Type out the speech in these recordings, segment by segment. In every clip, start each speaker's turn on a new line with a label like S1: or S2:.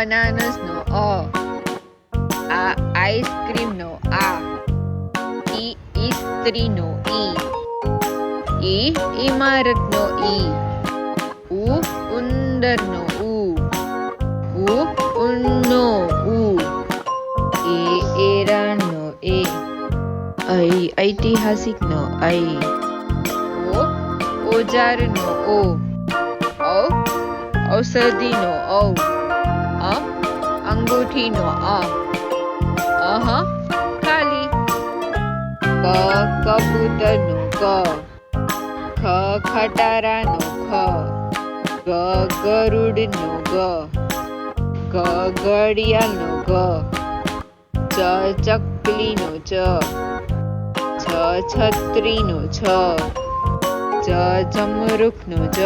S1: અનાનસનો અ આ આઈસ્ક્રીમ નો આ ઈ ઇસ્ત્રીનો ઈ ઈ ઇમારતનો ઈ ઉ ઉંદરનો ઉ ઉ ઉન્નો ઉ એ એરણનો એ અઈ ઐતિહાસિકનો અઈ ઓ ઓજારનો ઓ ઔષધિનો ઔ અંગૂઠીનો અ અહ, ખાલી. ક, કબૂતરનો ક. ખ, ખટારાનો ખ. ગ, ગરુડનો ગ. ગ ઘડિયાળનો ગ. ચ, ચકલીનો ચ. છ, છત્રીનો છ. જ જમરૂખનો જ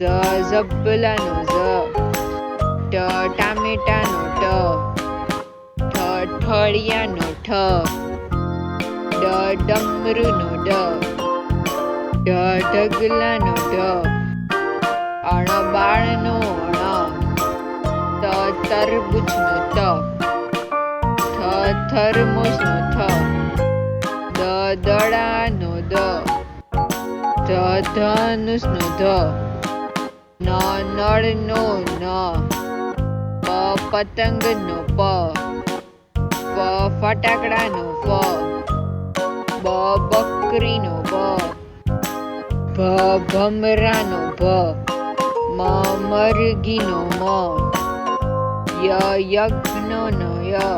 S1: જ ઝબલાનો જ ટ ટામેટાનો ટ ઠળિયાનો ઠ, ડ, ડમરુનો ડ ઢ ઢગલાનો ઢ અણ બાળનો અણ, ત, તરબૂચનો ત, થ, થર્મોસનો થ, દ દડાનો દ ધ ધનુષનો ધ, ન, નળનો ન. પતંગનો પ. ફ ફટાકડાનો ફ બ બકરીનો બ ભ ભમરાનો ભ મ મરઘીનો મ. ય યજ્ઞનો ય.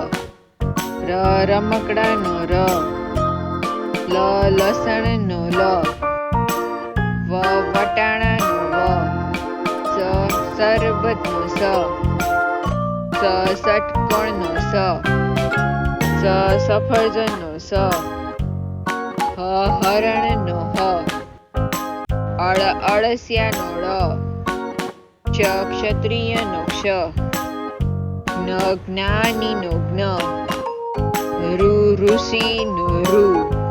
S1: ર રમકડાનો ર. લ લસણનો લ. વ વટાણાનો વ. સરબતનો સ. સ ષટકોણનો સ સ સફરજનનો સ હ હરણનો હ અળ અળસિયાનો ળ ક્ષ ક્ષત્રિયનો ક્ષ જ્ઞ જ્ઞાનીનો જ્ઞ ઋ ઋષિનો ઋ